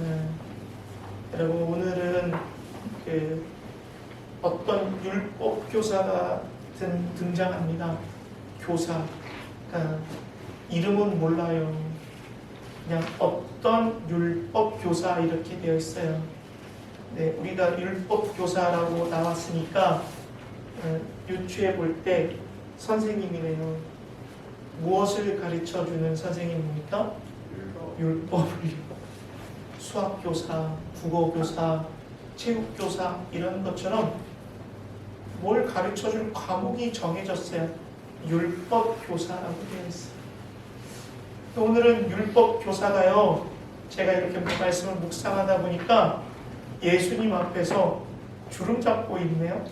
음, 여러분 오늘은 그 어떤 율법 교사가 등, 등장합니다. 교사. 그러니까 이름은 몰라요. 그냥 어떤 율법 교사 이렇게 되어 있어요. 네, 우리가 율법 교사라고 나왔으니까 어, 유추해 볼 때 선생님이네요. 무엇을 가르쳐 주는 선생님입니까? 율법을요. 수학 교사, 국어 교사, 체육 교사 이런 것처럼 뭘 가르쳐 줄 과목이 정해졌어요. 율법 교사라고 되어 있어요. 오늘은 율법 교사가요. 제가 이렇게 말씀을 묵상하다 보니까 예수님 앞에서 주름 잡고 있네요.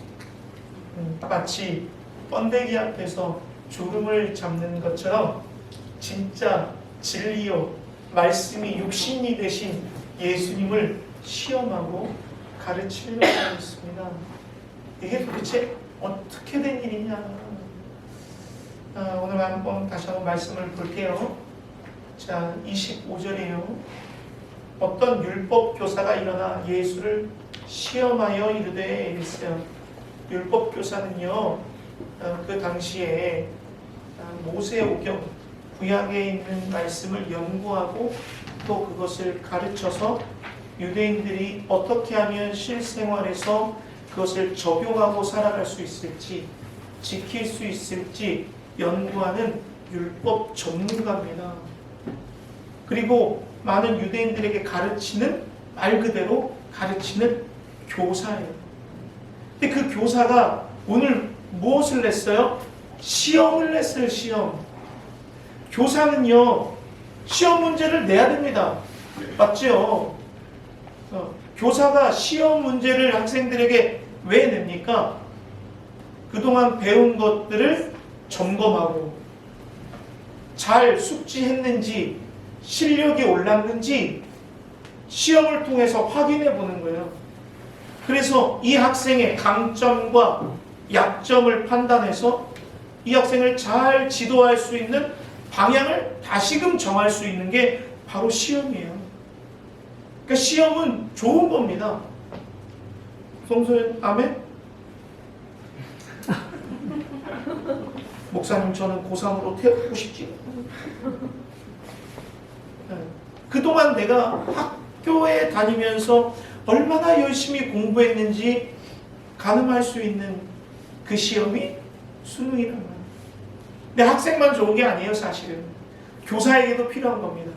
음, 마치 번데기 앞에서 주름을 잡는 것처럼 진짜 진리요 말씀이 육신이 되신 예수님을 시험하고 가르치려고 하고 있습니다. 이게 도대체 어떻게 된 일이냐? 아, 오늘 한번 다시 한번 말씀을 볼게요. 자, 25절이에요. 어떤 율법 교사가 일어나 예수를 시험하여 이르되 이랬어요. 율법 교사는요, 어, 그 당시에 어, 모세 오경 구약에 있는 말씀을 연구하고 또 그것을 가르쳐서 유대인들이 어떻게 하면 실생활에서 그것을 적용하고 살아갈 수 있을지 지킬 수 있을지 연구하는 율법 전문가입니다. 그리고 많은 유대인들에게 가르치는 말 그대로 가르치는 교사예요. 근데 그 교사가 오늘 무엇을 냈어요? 시험을 냈어요, 시험. 교사는요, 시험 문제를 내야 됩니다. 맞죠? 어, 교사가 시험 문제를 학생들에게 왜 냅니까? 그동안 배운 것들을 점검하고 잘 숙지했는지 실력이 올랐는지 시험을 통해서 확인해 보는 거예요. 그래서 이 학생의 강점과 약점을 판단해서 이 학생을 잘 지도할 수 있는 방향을 다시금 정할 수 있는 게 바로 시험이에요. 그러니까 시험은 좋은 겁니다. 성소연 아멘? 목사님 저는 고3으로 태우고 싶지. 네. 그동안 내가 학교에 다니면서 얼마나 열심히 공부했는지 가늠할 수 있는 그 시험이 수능이라는 거예요. 근데 학생만 좋은 게 아니에요, 사실은. 교사에게도 필요한 겁니다.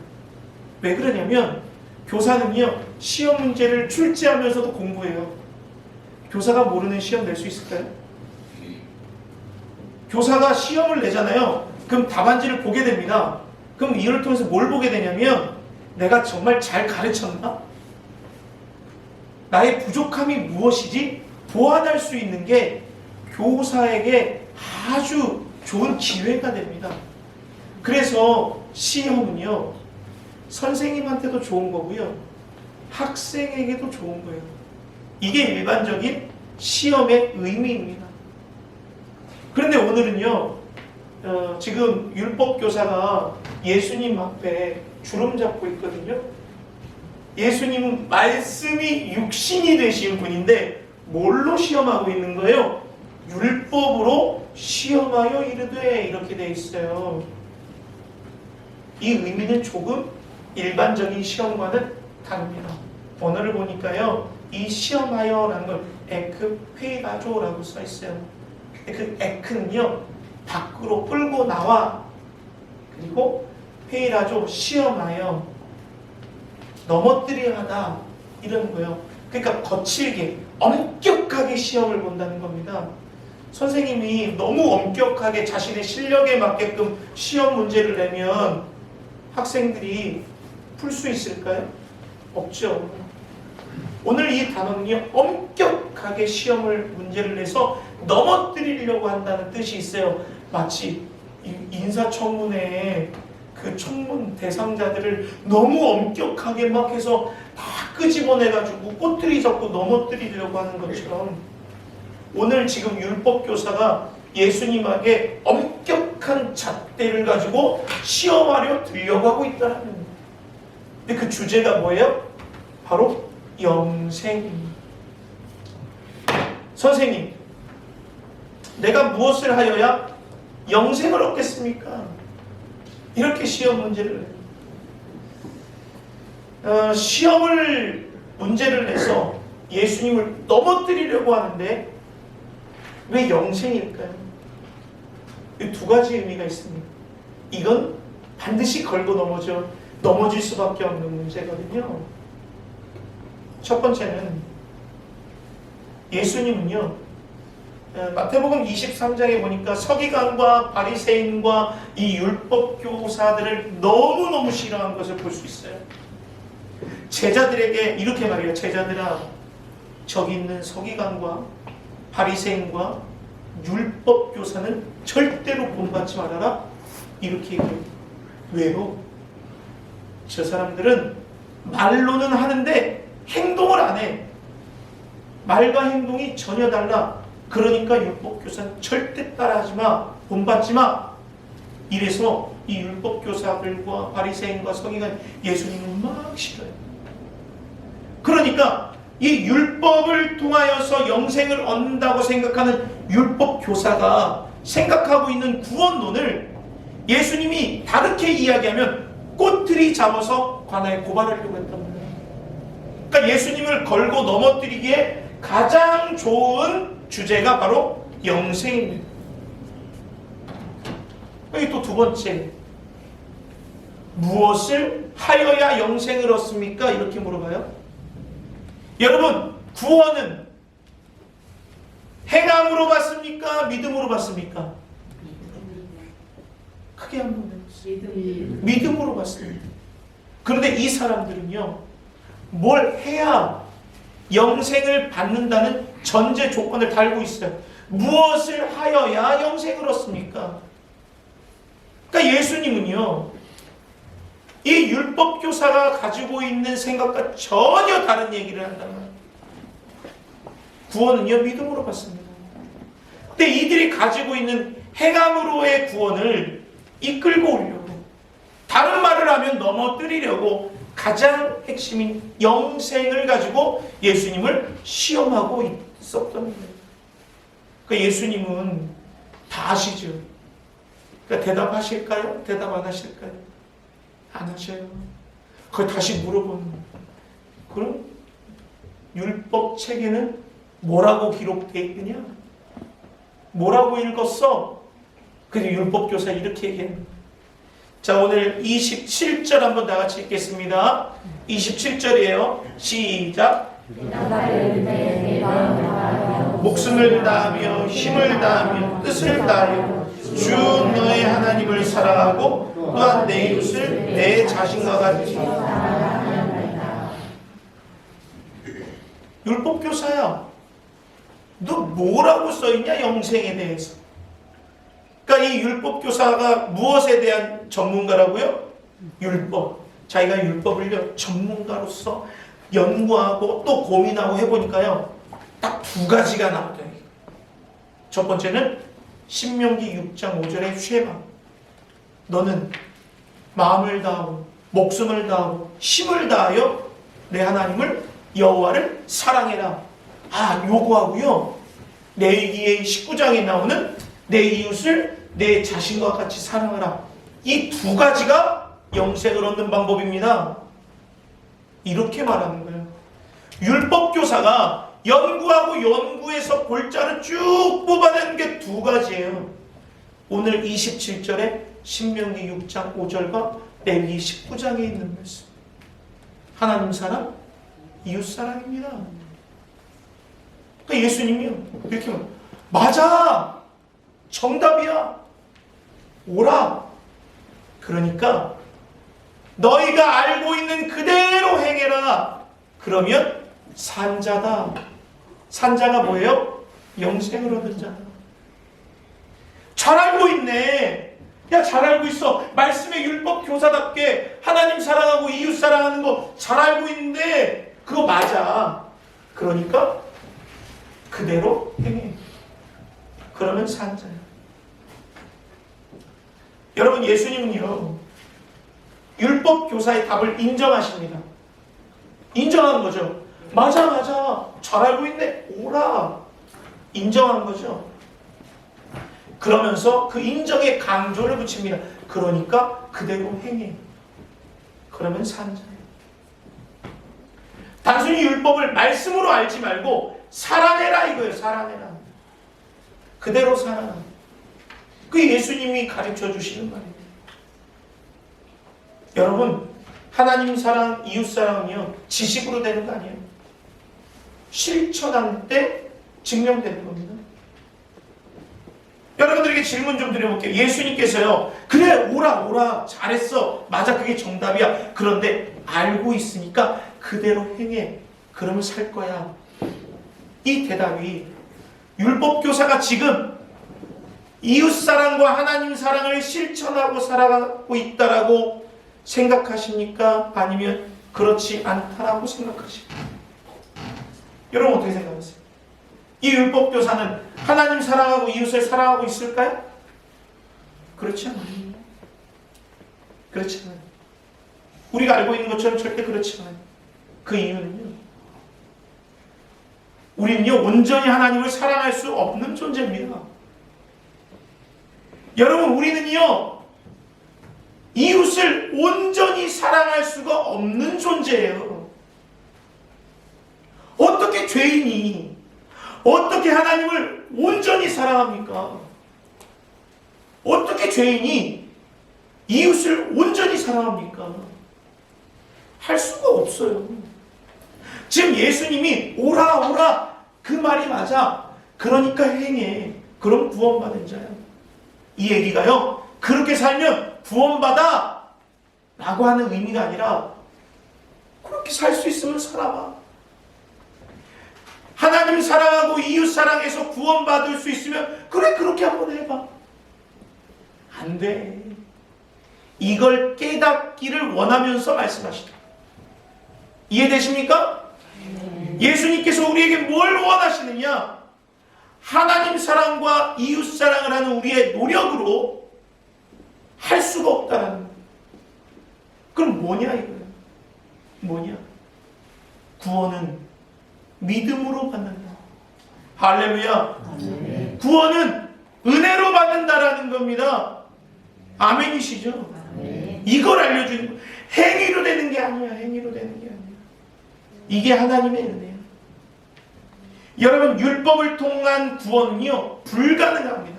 왜 그러냐면 교사는요, 시험 문제를 출제하면서도 공부해요. 교사가 모르는 시험 낼 수 있을까요? 교사가 시험을 내잖아요. 그럼 답안지를 보게 됩니다. 그럼 이를 통해서 뭘 보게 되냐면 내가 정말 잘 가르쳤나? 나의 부족함이 무엇이지? 보완할 수 있는 게 교사에게 아주 좋은 기회가 됩니다. 그래서 시험은요, 선생님한테도 좋은 거고요, 학생에게도 좋은 거예요. 이게 일반적인 시험의 의미입니다. 그런데 오늘은요, 어, 지금 율법 교사가 예수님 앞에 주름 잡고 있거든요. 예수님은 말씀이 육신이 되신 분인데 뭘로 시험하고 있는 거예요? 율법으로 시험하여 이르되 이렇게 돼 있어요. 이 의미는 조금 일반적인 시험과는 다릅니다. 언어를 보니까요, 이 시험하여라는 걸 에크페이가조라고 써 있어요. 그 에크는요, 밖으로 끌고 나와 그리고 페이라조 시험하여 넘어뜨려야 하다 이런 거예요. 그러니까 거칠게 엄격하게 시험을 본다는 겁니다. 선생님이 너무 엄격하게 자신의 실력에 맞게끔 시험 문제를 내면 학생들이 풀 수 있을까요? 없죠. 오늘 이 단어는요, 엄격하게 시험을 문제를 내서 넘어뜨리려고 한다는 뜻이 있어요. 마치 인사청문회에 그 청문 대상자들을 너무 엄격하게 막 해서 다 끄집어내가지고 꼬투리 잡고 넘어뜨리려고 하는 것처럼 오늘 지금 율법 교사가 예수님에게 엄격한 잣대를 가지고 시험하려 들려고 하고 있다는 근데 그 주제가 뭐예요? 바로 영생입니다. 선생님, 내가 무엇을 하여야 영생을 얻겠습니까? 이렇게 시험 문제를. 어, 시험을 문제를 내서 예수님을 넘어뜨리려고 하는데 왜 영생일까요? 이두 가지 의미가 있습니다. 이건 반드시 걸고 넘어져 넘어질 수밖에 없는 문제거든요. 첫 번째는 예수님은요. 어, 마태복음 23장에 보니까 서기관과 바리새인과 이 율법 교사들을 너무너무 싫어한 것을 볼 수 있어요. 제자들에게 이렇게 말해요. 제자들아 저기 있는 서기관과 바리새인과 율법 교사는 절대로 본받지 말아라. 이렇게 얘기해요. 왜요? 저 사람들은 말로는 하는데 행동을 안 해. 말과 행동이 전혀 달라. 그러니까 율법 교사는 절대 따라하지 마. 본받지 마. 이래서 이 율법 교사들과 바리새인과 서기관 예수님을 막 싫어요. 그러니까 이 율법을 통하여서 영생을 얻는다고 생각하는 율법 교사가 생각하고 있는 구원론을 예수님이 다르게 이야기하면 꼬투리 잡아서 관아에 고발하려고 했단 말이에요. 그러니까 예수님을 걸고 넘어뜨리기에 가장 좋은 주제가 바로 영생입니다. 여기 또 두 번째. 무엇을 하여야 영생을 얻습니까? 이렇게 물어봐요. 여러분, 구원은 행함으로 받습니까? 믿음으로 받습니까? 크게 한번 해보세요. 믿음으로 받습니다. 그런데 이 사람들은요, 뭘 해야 영생을 받는다는 전제 조건을 달고 있어요. 무엇을 하여야 영생을 얻습니까? 그러니까 예수님은요, 이 율법 교사가 가지고 있는 생각과 전혀 다른 얘기를 한단 말이에요. 구원은요, 믿음으로 받습니다. 근데 이들이 가지고 있는 행함으로의 구원을 이끌고 오려고, 다른 말을 하면 넘어뜨리려고 가장 핵심인 영생을 가지고 예수님을 시험하고 있었던 거예요. 그러니까 예수님은 다 아시죠? 그러니까 대답하실까요? 대답 안 하실까요? 안 하셔요. 그걸 다시 물어보는. 그럼 율법 책에는 뭐라고 기록되어 있느냐? 뭐라고 읽었어? 그래서 율법 교사 이렇게 얘기합니다. 자, 오늘 27절 한번 다 같이 읽겠습니다. 27절이에요. 시작. 목숨을 다하며 힘을 다하며 뜻을 다하여 주 너의 하나님을 사랑하고 또한 내 이웃을 내 자신과 같이. 율법 교사야 너 뭐라고 써 있냐 영생에 대해서? 그러니까 이 율법 교사가 무엇에 대한 전문가라고요? 율법. 자기가 율법을 전문가로서 연구하고 또 고민하고 해보니까요 딱 두 가지가 나오더라고요 첫 번째는 신명기 6장 5절의 쉐마 너는 마음을 다하고 목숨을 다하고 힘을 다하여 내 하나님을 여호와를 사랑해라. 아 요구하고요. 레위기의 19장에 나오는 내 이웃을 내 자신과 같이 사랑하라. 이 두 가지가 영생을 얻는 방법입니다. 이렇게 말하는 거예요. 율법 교사가 연구하고 연구해서 골자를 쭉 뽑아내는 게두 가지예요. 오늘 27절에 신명기 6장 5절과 레위 19장에 있는 말씀. 하나님 사랑, 이웃 사랑입니다. 그러니까 예수님이요. 이렇게 말 맞아. 정답이야. 오라. 그러니까 너희가 알고 있는 그대로 행해라. 그러면 산자다. 산자가 뭐예요? 영생을 얻은 자다. 잘 알고 있네. 야, 잘 알고 있어. 말씀의 율법 교사답게 하나님 사랑하고 이웃 사랑하는 거 잘 알고 있는데 그거 맞아. 그러니까 그대로 행해. 그러면 산자야. 여러분 예수님은요. 율법 교사의 답을 인정하십니다. 인정한 거죠. 맞아, 맞아. 잘 알고 있네. 오라. 인정한 거죠. 그러면서 그 인정에 강조를 붙입니다. 그러니까 그대로 행해. 그러면 산자예요. 단순히 율법을 말씀으로 알지 말고 살아내라 이거예요. 살아내라. 그대로 살아라. 그 예수님이 가르쳐 주시는 말이에요. 여러분, 하나님 사랑, 이웃 사랑은요, 지식으로 되는 거 아니에요. 실천할 때 증명되는 겁니다. 여러분들에게 질문 좀 드려볼게요. 예수님께서요, 그래, 오라, 오라, 잘했어. 맞아, 그게 정답이야. 그런데 알고 있으니까 그대로 행해. 그러면 살 거야. 이 대답이 율법교사가 지금 이웃사랑과 하나님 사랑을 실천하고 살아가고 있다라고 생각하십니까? 아니면 그렇지 않다라고 생각하십니까? 여러분 어떻게 생각하세요? 이 율법교사는 하나님 사랑하고 이웃을 사랑하고 있을까요? 그렇지 않아요. 그렇지 않아요. 우리가 알고 있는 것처럼 절대 그렇지 않아요. 그 이유는요. 우리는요, 온전히 하나님을 사랑할 수 없는 존재입니다. 여러분, 우리는요, 이웃을 온전히 사랑할 수가 없는 존재예요. 어떻게 죄인이, 어떻게 하나님을 온전히 사랑합니까? 어떻게 죄인이 이웃을 온전히 사랑합니까? 할 수가 없어요. 지금 예수님이 오라 오라 그 말이 맞아. 그러니까 행해. 그럼 구원받은 자야. 이 얘기가요. 그렇게 살면 구원받아 라고 하는 의미가 아니라 그렇게 살 수 있으면 살아봐. 하나님 사랑하고 이웃 사랑해서 구원받을 수 있으면 그래 그렇게 한번 해봐. 안 돼. 이걸 깨닫기를 원하면서 말씀하시다. 이해되십니까? 예수님께서 우리에게 뭘 원하시느냐? 하나님 사랑과 이웃 사랑을 하는 우리의 노력으로 할 수가 없다는. 그럼 뭐냐 이거예요? 뭐냐? 구원은 믿음으로 받는다. 할렐루야. 아멘. 구원은 은혜로 받는다라는 겁니다. 아멘이시죠? 아멘. 이걸 알려주는 거. 행위로 되는 게 아니야. 행위로 되는 게 아니야. 이게 하나님의 은혜야. 여러분 율법을 통한 구원은요 불가능합니다.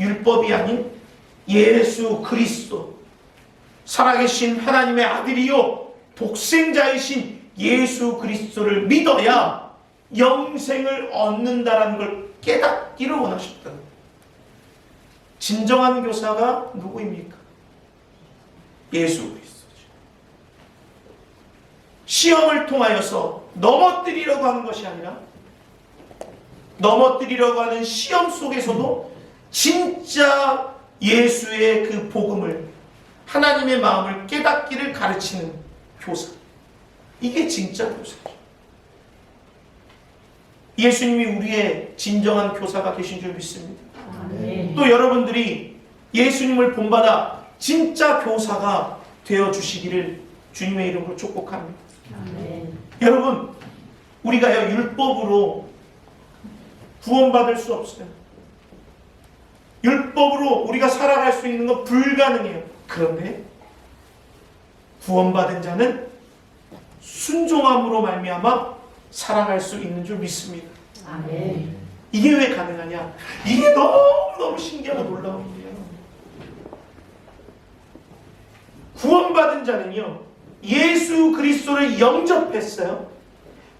율법이 아닌 예수 그리스도 살아계신 하나님의 아들이요 독생자이신 예수 그리스도를 믿어야 영생을 얻는다라는 걸 깨닫기를 원하셨다. 진정한 교사가 누구입니까? 예수 그리스도죠. 시험을 통하여서 넘어뜨리려고 하는 것이 아니라 넘어뜨리려고 하는 시험 속에서도 진짜 예수의 그 복음을 하나님의 마음을 깨닫기를 가르치는 교사. 이게 진짜 교사죠. 예수님이 우리의 진정한 교사가 계신 줄 믿습니다. 아멘. 또 여러분들이 예수님을 본받아 진짜 교사가 되어 주시기를 주님의 이름으로 축복합니다. 아멘. 여러분, 우리가요 율법으로 구원받을 수 없어요. 율법으로 우리가 살아갈 수 있는 건 불가능해요. 그런데 구원받은 자는 순종함으로 말미암아 살아갈 수 있는 줄 믿습니다. 아멘. 이게 왜 가능하냐? 이게 너무너무 신기하고 놀라운 일이에요. 구원받은 자는요, 예수 그리스도를 영접했어요.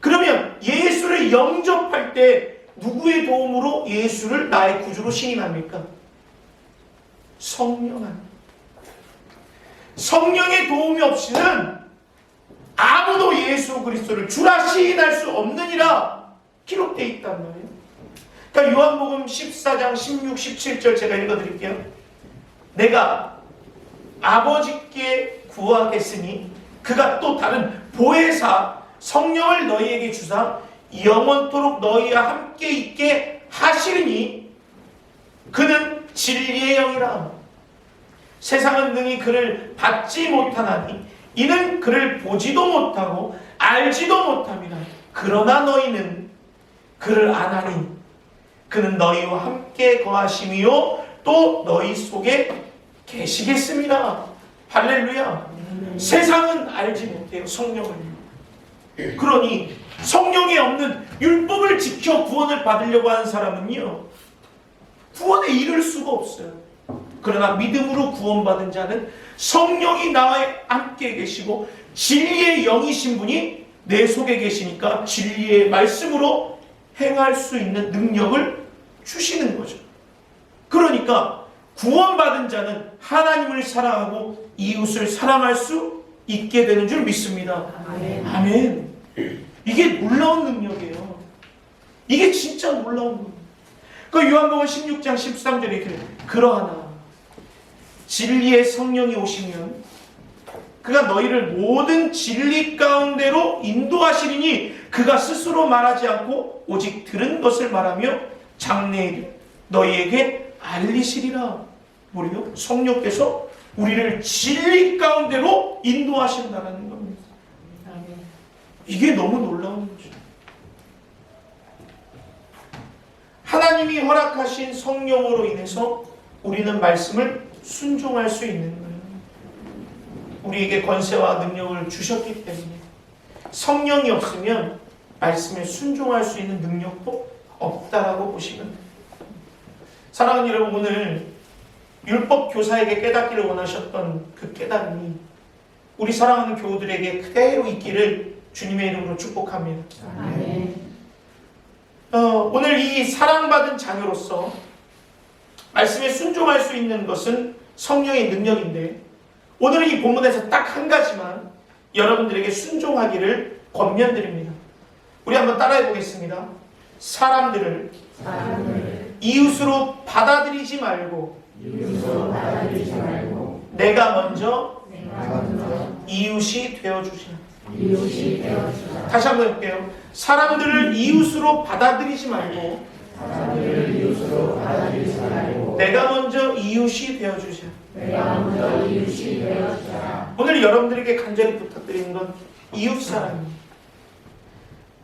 그러면 예수를 영접할 때 누구의 도움으로 예수를 나의 구주로 신임합니까? 성령 안. 성령의 도움이 없이는 아무도 예수 그리스도를 주라 시인할 수 없느니라 기록되어 있단 말이에요. 그러니까 요한복음 14장 16, 17절 제가 읽어드릴게요. 내가 아버지께 구하겠으니 그가 또 다른 보혜사 성령을 너희에게 주사 영원토록 너희와 함께 있게 하시리니 그는 진리의 영이라 세상은 능히 그를 받지 못하나니 이는 그를 보지도 못하고 알지도 못합니다. 그러나 너희는 그를 아나니 그는 너희와 함께 거하심이요 또 너희 속에 계시겠습니다. 할렐루야. 세상은 알지 못해요. 성령을. 그러니 성령이 없는 율법을 지켜 구원을 받으려고 하는 사람은요. 구원에 이를 수가 없어요. 그러나 믿음으로 구원받은 자는 성령이 나와 함께 계시고 진리의 영이신 분이 내 속에 계시니까 진리의 말씀으로 행할 수 있는 능력을 주시는 거죠. 그러니까 구원받은 자는 하나님을 사랑하고 이웃을 사랑할 수 있게 되는 줄 믿습니다. 아멘. 아멘. 이게 놀라운 능력이에요. 이게 진짜 놀라운 능력. 그 요한복음 16장 13절에 이렇게. 그러하나 진리의 성령이 오시면 그가 너희를 모든 진리 가운데로 인도하시리니 그가 스스로 말하지 않고 오직 들은 것을 말하며 장래에 너희에게 알리시리라. 뭐래요? 성령께서 우리를 진리 가운데로 인도하신다는 겁니다. 이게 너무 놀라운 거죠. 하나님이 허락하신 성령으로 인해서 우리는 말씀을 순종할 수 있는 거예요. 우리에게 권세와 능력을 주셨기 때문에 성령이 없으면 말씀에 순종할 수 있는 능력도 없다라고 보시면 돼요. 사랑하는 여러분 오늘 율법 교사에게 깨닫기를 원하셨던 그 깨달음이 우리 사랑하는 교우들에게 그대로 있기를 주님의 이름으로 축복합니다. 아멘. 어, 오늘 이 사랑받은 자녀로서 말씀에 순종할 수 있는 것은 성령의 능력인데 오늘은 이 본문에서 딱 한 가지만 여러분들에게 순종하기를 권면드립니다. 우리 한번 따라해 보겠습니다. 사람들을 사람을 이웃으로 받아들이지 말고 이웃으로 받아들이지 말고 내가 먼저 내가 먼저 이웃이. 이웃이 되어주라. 다시 한번 해볼게요. 사람들을 이웃으로 받아들이지 말고 사람들을 이웃으로 받아들이지 말고 내가 먼저 이웃이 되어 주시라. 오늘 여러분들에게 간절히 부탁드리는 건 이웃 사랑입니다.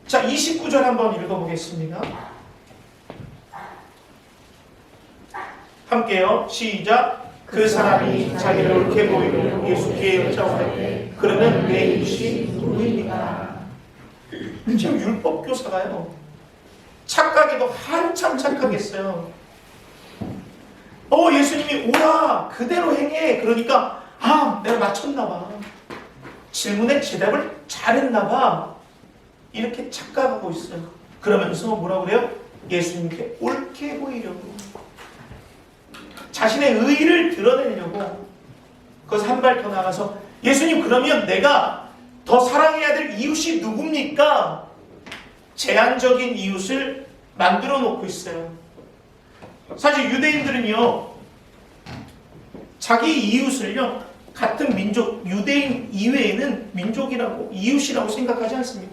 자, 29절 한번 읽어보겠습니다. 함께요. 시작. 그 사람이 자기를 옳게 보이고 예수께 여짜오되 그러면 내 이웃이 누구입니까? 지금 율법 교사가요. 착각에도 한참 착각했어요. 어 예수님이 오라 그대로 행해. 그러니까 아 내가 맞췄나 봐. 질문에 대답을 잘했나 봐. 이렇게 착각하고 있어요. 그러면서 뭐라 그래요? 예수님께 옳게 보이려고. 자신의 의의를 드러내려고. 그래서 한 발 더 나가서 예수님 그러면 내가 더 사랑해야 될 이웃이 누굽니까? 제한적인 이웃을 만들어 놓고 있어요 사실 유대인들은요, 자기 이웃을요, 같은 민족, 유대인 이외에는 민족이라고, 이웃이라고 생각하지 않습니다.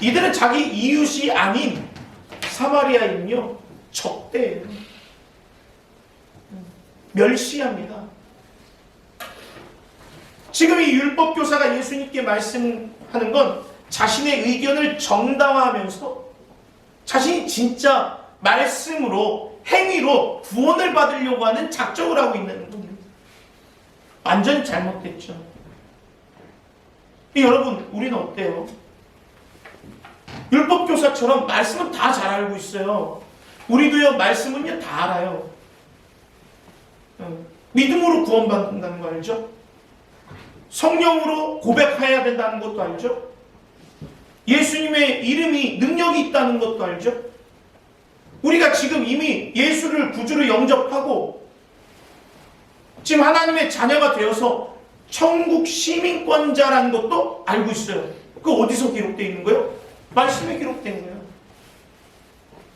이들은 자기 이웃이 아닌 사마리아인요, 적대예요. 멸시합니다. 지금 이 율법교사가 예수님께 말씀하는 건 자신의 의견을 정당화하면서 자신이 진짜 말씀으로 행위로 구원을 받으려고 하는 작정을 하고 있는 겁니다. 완전히 잘못됐죠. 이 여러분, 우리는 어때요? 율법교사처럼 말씀은 다 잘 알고 있어요. 우리도요, 말씀은요, 다 알아요. 어, 믿음으로 구원받는다는 거 알죠? 성령으로 고백해야 된다는 것도 알죠? 예수님의 이름이 능력이 있다는 것도 알죠? 우리가 지금 이미 예수를 구주로 영접하고 지금 하나님의 자녀가 되어서 천국 시민권자라는 것도 알고 있어요. 그 어디서 기록되어 있는 거예요? 말씀에 기록된 거예요.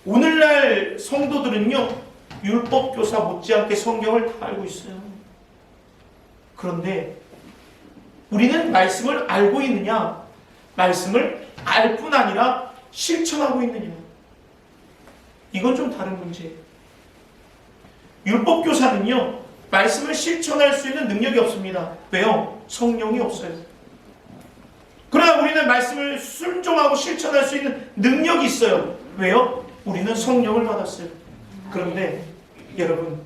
오늘날 성도들은요, 율법교사 못지않게 성경을 다 알고 있어요. 그런데 우리는 말씀을 알고 있느냐? 말씀을 알 뿐 아니라 실천하고 있느냐? 이건 좀 다른 문제예요. 율법교사는요, 말씀을 실천할 수 있는 능력이 없습니다. 왜요? 성령이 없어요. 그러나 우리는 말씀을 순종하고 실천할 수 있는 능력이 있어요. 왜요? 우리는 성령을 받았어요. 그런데 여러분,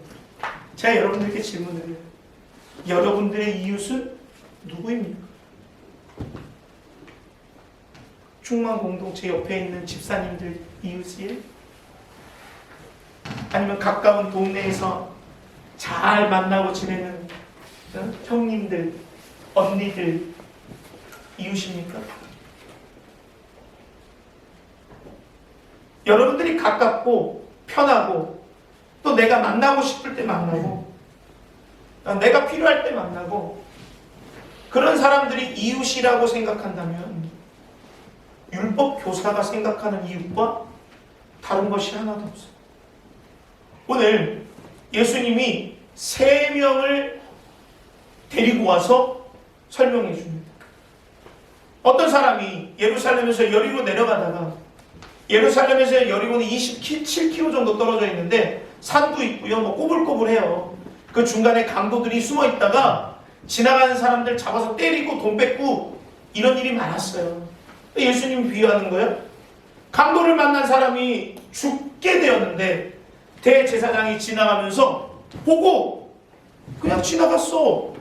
제가 여러분들께 질문을 해요. 여러분들의 이웃은 누구입니까? 충만 공동체 옆에 있는 집사님들 이웃이에요? 아니면 가까운 동네에서 잘 만나고 지내는 어? 형님들, 언니들 이웃입니까? 여러분들이 가깝고 편하고 또 내가 만나고 싶을 때 만나고 어, 내가 필요할 때 만나고 그런 사람들이 이웃이라고 생각한다면 율법 교사가 생각하는 이웃과 다른 것이 하나도 없어요. 오늘 예수님이 세 명을 데리고 와서 설명해 줍니다. 어떤 사람이 예루살렘에서 여리고 내려가다가 예루살렘에서 여리고는 27km 정도 떨어져 있는데 산도 있고요. 뭐 꼬불꼬불해요. 그 중간에 강도들이 숨어 있다가 지나가는 사람들 잡아서 때리고 돈 뺏고 이런 일이 많았어요. 예수님이 비유하는 거예요. 강도를 만난 사람이 죽게 되었는데 대제사장이 지나가면서 보고 그냥 지나갔어.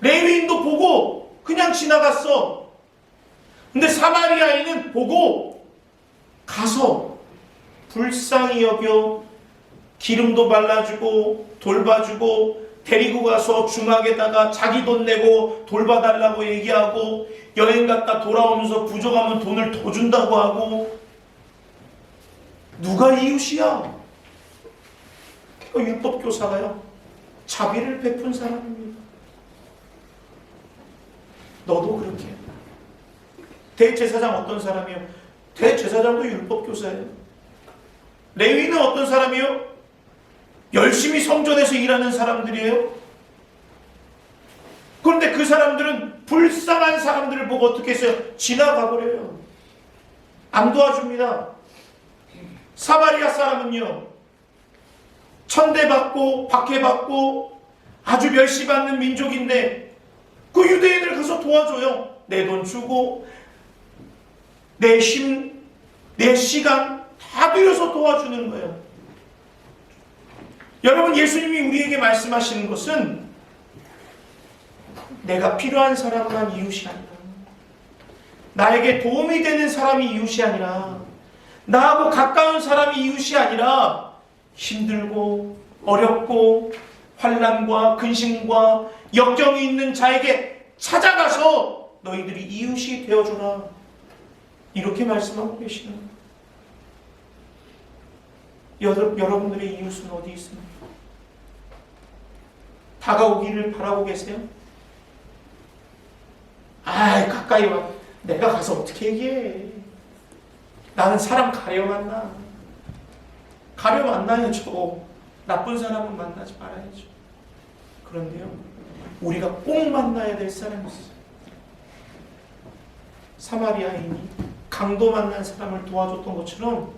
레위인도 보고 그냥 지나갔어. 근데 사마리아인은 보고 가서 불쌍히 여겨 기름도 발라주고 돌봐주고 데리고 가서 중학에다가 자기 돈 내고 돌봐달라고 얘기하고 여행 갔다 돌아오면서 부족하면 돈을 더 준다고 하고 누가 이웃이야? 그 율법 교사가요 자비를 베푼 사람입니다. 너도 그렇게 해. 대제사장 어떤 사람이요? 대제사장도 율법 교사예요. 레위는 어떤 사람이요? 열심히 성전에서 일하는 사람들이에요. 그런데 그 사람들은 불쌍한 사람들을 보고 어떻게 했어요? 지나가 버려요. 안 도와줍니다. 사마리아 사람은요, 천대받고 박해받고 아주 멸시받는 민족인데 그 유대인을 가서 도와줘요. 내 돈 주고 내 힘, 내 시간 다 들여서 도와주는 거예요. 여러분 예수님이 우리에게 말씀하시는 것은 내가 필요한 사람만 이웃이 아니라 나에게 도움이 되는 사람이 이웃이 아니라 나하고 가까운 사람이 이웃이 아니라 힘들고 어렵고 환란과 근심과 역경이 있는 자에게 찾아가서 너희들이 이웃이 되어주라 이렇게 말씀하고 계시는 거예요. 여러, 여러분들의 이웃은 어디 있습니까? 다가오기를 바라고 계세요? 아, 가까이 와. 내가 가서 어떻게 얘기해? 나는 사람 가려 만나. 가려 만나야죠. 나쁜 사람은 만나지 말아야죠. 그런데요, 우리가 꼭 만나야 될 사람이 있어요. 사마리아인이 강도 만난 사람을 도와줬던 것처럼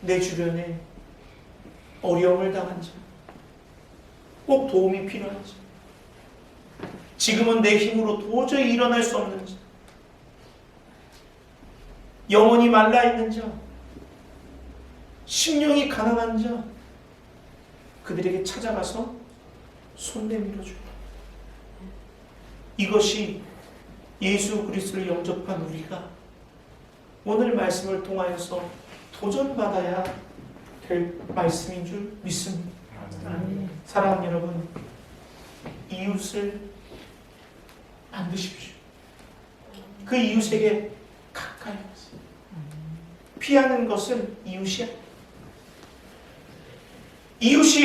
내 주변에 어려움을 당한 자, 꼭 도움이 필요한 자, 지금은 내 힘으로 도저히 일어날 수 없는 자, 영혼이 말라 있는 자, 심령이 가난한 자, 그들에게 찾아가서 손 내밀어줘요. 이것이 예수 그리스도를 영접한 우리가 오늘 말씀을 통하여서 도전받아야 될 말씀인 줄 믿습니다. 사랑하는 여러분, 이웃을 만드십시오. 그 이웃에게 가까이. 피하는 것은 이웃이야. 이웃이